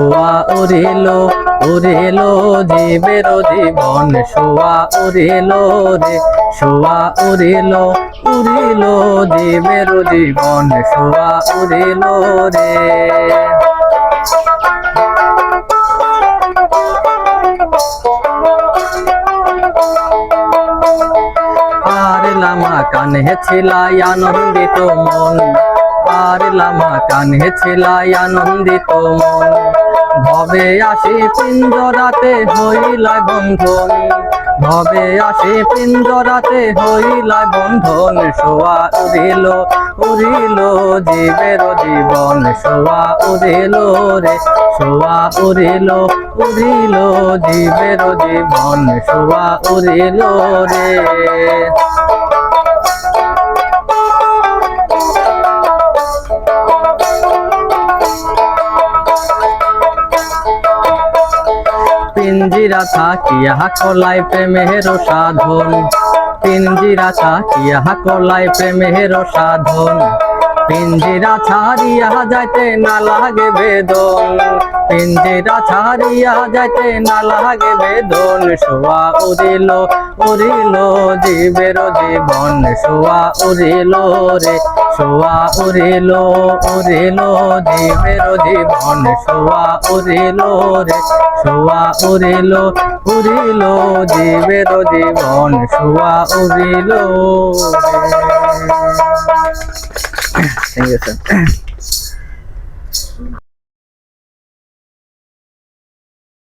উড়িল উড়িল জীবের জীবন, শোয়া উড়িল রে শোয়া উড়িল উড়িল জীবের জীবন, শোয়া উড়িল রে। আর লামা কানে ছিলাই আনন্দিত মন আর লামা কানে ছিলাই আনন্দিত মন। ভবে আসি পিঞ্জরাতে হইলা বন্ধন ভবে আসি পিঞ্জরাতে হইলা বন্ধন শোয়া উড়িল উড়িল জীবের জীবন। শোয়া উড়িল রে, শোয়া উড়িল উড়িল জীবের জীবন। শোয়া উড়িল রে। পিঞ্জিরা থাকিয়া কলাই প্রেমের সাধন। পিঞ্জিরা থাকিয়া কলাই প্রেমের সাধন। পিঞ্জিরা ছাড়িয়া যাইতে না লাগে বেদন। পিঞ্জিরা ছাড়িয়া যাইতে না লাগে বেদন। শোয়া উড়িল উড়িল জীবের জীবন। শোয়া উড়িল রে, শোয়া উড়িল উড়িল জীবের জীবন। শোয়া উড়িল রে, শোয়া উড়িল উড়িল জীবের জীবন। শোয়া উড়িল রে। Thank you sir